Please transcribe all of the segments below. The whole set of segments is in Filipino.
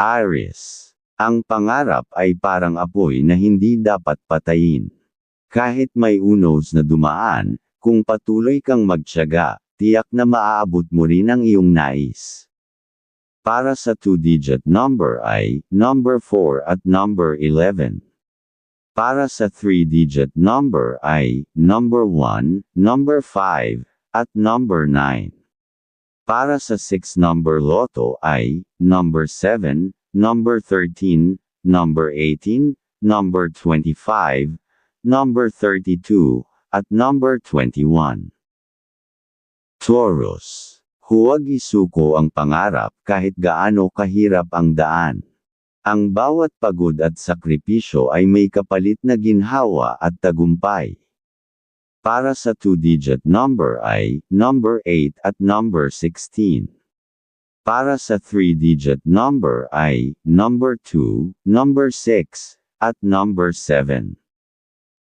Aries. Ang pangarap ay parang apoy na hindi dapat patayin. Kahit may unos na dumaan, kung patuloy kang magtiyaga, tiyak na maaabot mo rin ang iyong nais. Para sa two-digit number ay number 4 at number 11. Para sa three-digit number ay number 1, number 5, at number 9. Para sa 6 number loto ay number 7, number 13, number 18, number 25, number 32, at number 21. Taurus. Huwag isuko ang pangarap kahit gaano kahirap ang daan. Ang bawat pagod at sakripisyo ay may kapalit na ginhawa at tagumpay. Para sa two-digit number ay number 8 at number 16. Para sa three-digit number ay number 2, number 6, at number 7.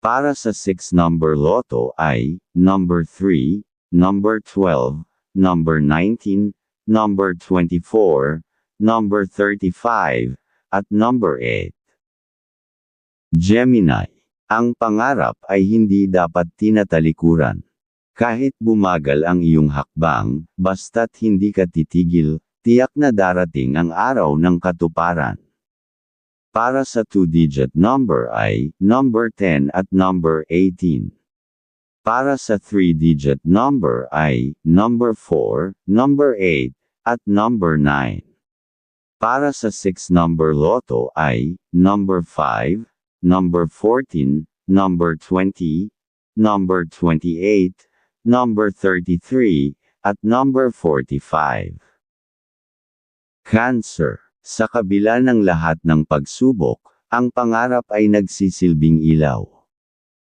Para sa 6 number loto ay number 3, number 12, number 19, number 24, number 35, at number 8. Gemini. Ang pangarap ay hindi dapat tinatalikuran. Kahit bumagal ang iyong hakbang, basta't hindi ka titigil, tiyak na darating ang araw ng katuparan. Para sa two-digit number ay number 10 at number 18. Para sa three-digit number ay number 4, number 8, at number 9. Para sa 6 number loto ay number 5, number 14, number 20, number 28, number 33, at number 45. Cancer. Sa kabila ng lahat ng pagsubok, ang pangarap ay nagsisilbing ilaw.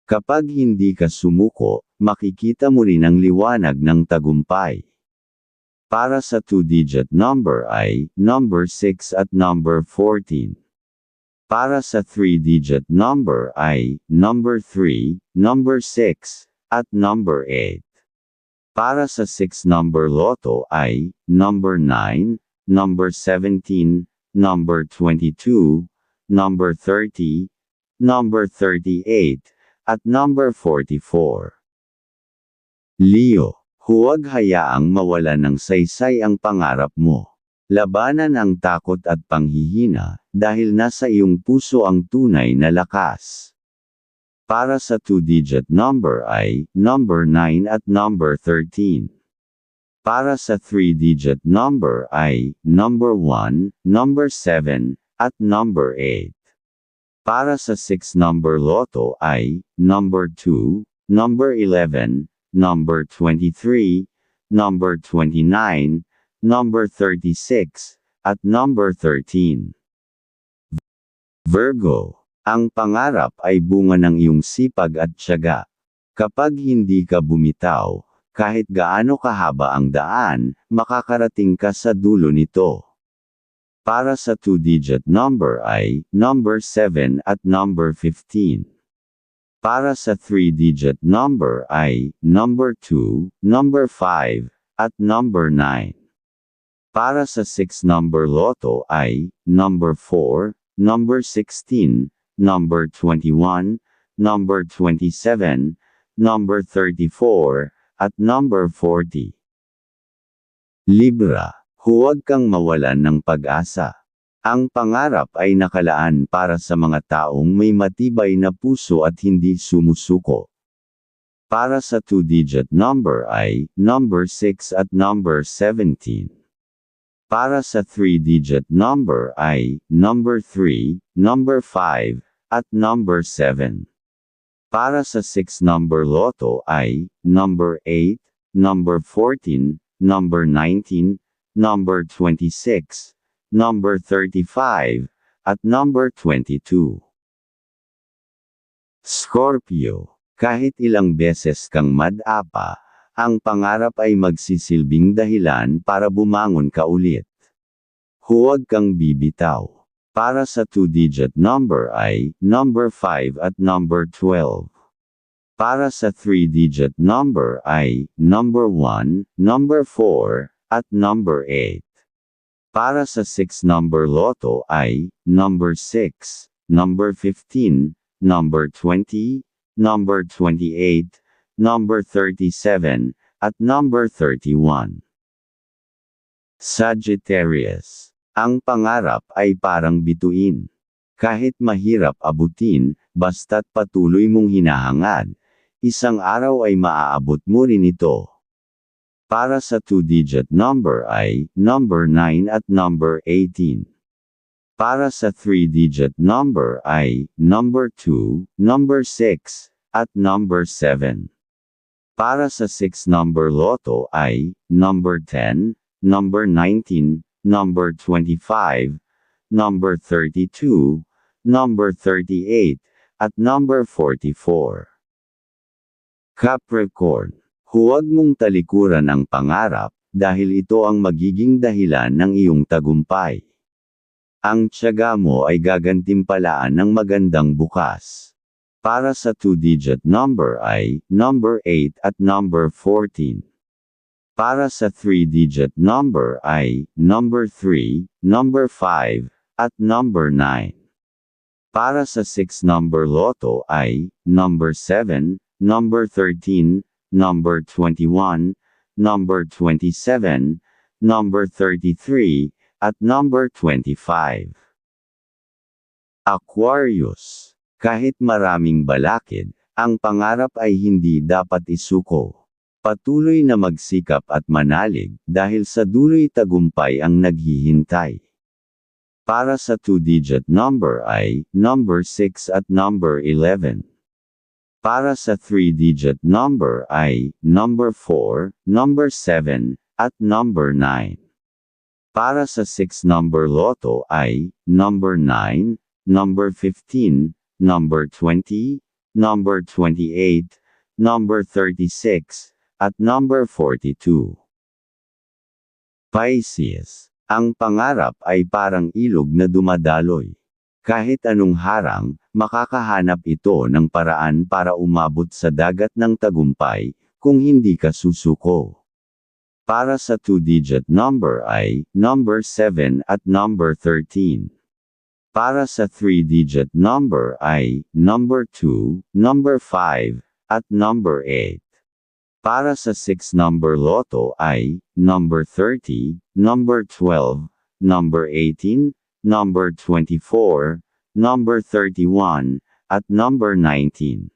Kapag hindi ka sumuko, makikita mo rin ang liwanag ng tagumpay. Para sa two-digit number ay number 6 at number 14. Para sa three-digit number ay number 3, number 6, at number 8. Para sa 6 number loto ay number 9, number 17, number 22, number 30, number 38, at number 44. Leo, huwag hayaang mawala ng saysay ang pangarap mo. Labanan ang takot at panghihina, dahil nasa iyong puso ang tunay na lakas. Para sa two-digit number ay number 9 at number 13. Para sa three-digit number ay number 1, number 7, at number 8. Para sa 6 number loto ay number 2, number 11, number 23, number 29, number 36, at number 13. Virgo, ang pangarap ay bunga ng iyong sipag at tiyaga. Kapag hindi ka bumitaw, kahit gaano kahaba ang daan, makakarating ka sa dulo nito. Para sa two-digit number ay number 7 at number 15. Para sa three-digit number ay number 2, number 5, at number 9. Para sa 6 number loto ay number 4, number 16, number 21, number 27, number 34, at number 40. Libra, huwag kang mawalan ng pag-asa. Ang pangarap ay nakalaan para sa mga taong may matibay na puso at hindi sumusuko. Para sa two-digit number ay number 6 at number 17. Para sa three-digit number ay number 3, number 5, at number 7. Para sa 6 number loto ay number 8, number 14, number 19, number 26, number 35, at number 22. Scorpio, kahit ilang beses kang madapa, ang pangarap ay magsisilbing dahilan para bumangon ka ulit. Huwag kang bibitaw. Para sa two-digit number ay number 5 at number 12. Para sa three-digit number ay number 1, number 4, at number 8. Para sa 6-number loto ay, number 6, number 15, number 20, number 28, number 37, at number 31. Sagittarius. Ang pangarap ay parang bituin. Kahit mahirap abutin, basta't patuloy mong hinahangad, isang araw ay maaabot mo rin ito. Para sa two-digit number ay number 9 at number 18. Para sa three-digit number ay number 2, number 6, at number 7. Para sa 6-number loto ay number 10, number 19, number 25, number 32, number 38, at number 44. Capricorn Huwag mong talikuran ang pangarap, dahil ito ang magiging dahilan ng iyong tagumpay. Ang tiyaga mo ay gagantimpalaan ng magandang bukas. Para sa two-digit number ay number 8 at number 14. Para sa three-digit number ay number 3, number 5, at number 9. Para sa six-number loto ay number 7, number 13, number 21, number 27, number 33, at number 25. Aquarius. Kahit maraming balakid, ang pangarap ay hindi dapat isuko. Patuloy na magsikap at manalig, dahil sa duloy tagumpay ang naghihintay. Para sa two-digit number ay, number 6 at number 11. Para sa three-digit number ay number 4, number 7, at number 9. Para sa six-number loto ay number 9, number 15, number 20, number 28, number 36, at number 42. Pisces. Ang pangarap ay parang ilog na dumadaloy. Kahit anong harang, makakahanap ito ng paraan para umabot sa dagat ng tagumpay, kung hindi ka susuko. Para sa two-digit number ay, number 7 at number 13. Para sa three-digit number ay, number 2, number 5, at number 8. Para sa six-number loto ay, number 30, number 12, number 18, number 24, number 31, at number 19.